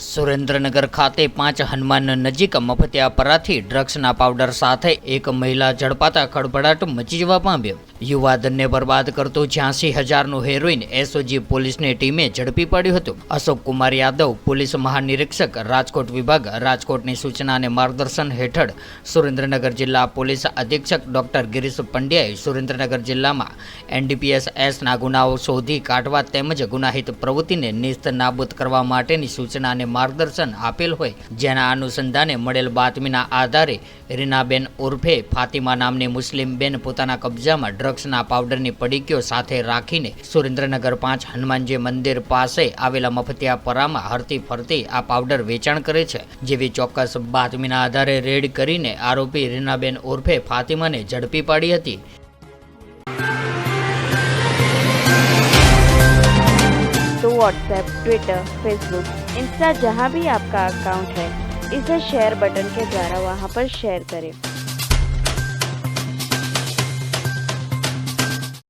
સુરેન્દ્રનગર ખાતે પાંચ હનુમાન નજીક મફતિયાપરાથી ડ્રગ્સના પાવડર સાથે એક મહિલા ઝડપાતા ખળભળાટ મચી જવા પામ્યો. યુવાધનને બરબાદ કરતું છ્યાસી હજારનું હેરોઇન એસઓજી પોલીસની ટીમે ઝડપી પાડ્યું હતું. અશોક કુમાર યાદવ, પોલીસ મહાનિરીક્ષક, રાજકોટ વિભાગ, રાજકોટની સૂચના અને માર્ગદર્શન હેઠળ સુરેન્દ્રનગર જિલ્લા પોલીસ અધિક્ષક ડોક્ટર ગિરીશ પંડ્યાએ સુરેન્દ્રનગર જિલ્લામાં એનડીપીએસ એસના ગુનાઓ શોધી કાઢવા તેમજ ગુનાહિત પ્રવૃત્તિને નિસ્ત નાબૂદ કરવા માટેની સૂચના અને માર્ગદર્શન આપેલ હોય, જેના અનુસંધાને મળેલ બાતમીના આધારે રીનાબેન ઉર્ફે ફાતિમા નામની મુસ્લિમ બેન પોતાના કબજામાં ડ્રગ્સના પાવડરની પડીકીઓ સાથે રાખીને સુરેન્દ્રનગર પાંચ હનુમાનજી મંદિર પાસે આવેલા મફતિયાપરામાં હરતી ફરતી આ પાવડર વેચાણ કરે છે જેવી ચોક્કસ બાતમીના આધારે રેડ કરીને આરોપી રીનાબેન ઉર્ફે ફાતિમાને ઝડપી પાડી હતી तो व्हाट्सएप ट्विटर फेसबुक इंस्टा जहाँ भी आपका अकाउंट है इसे शेयर बटन के द्वारा वहाँ पर शेयर करें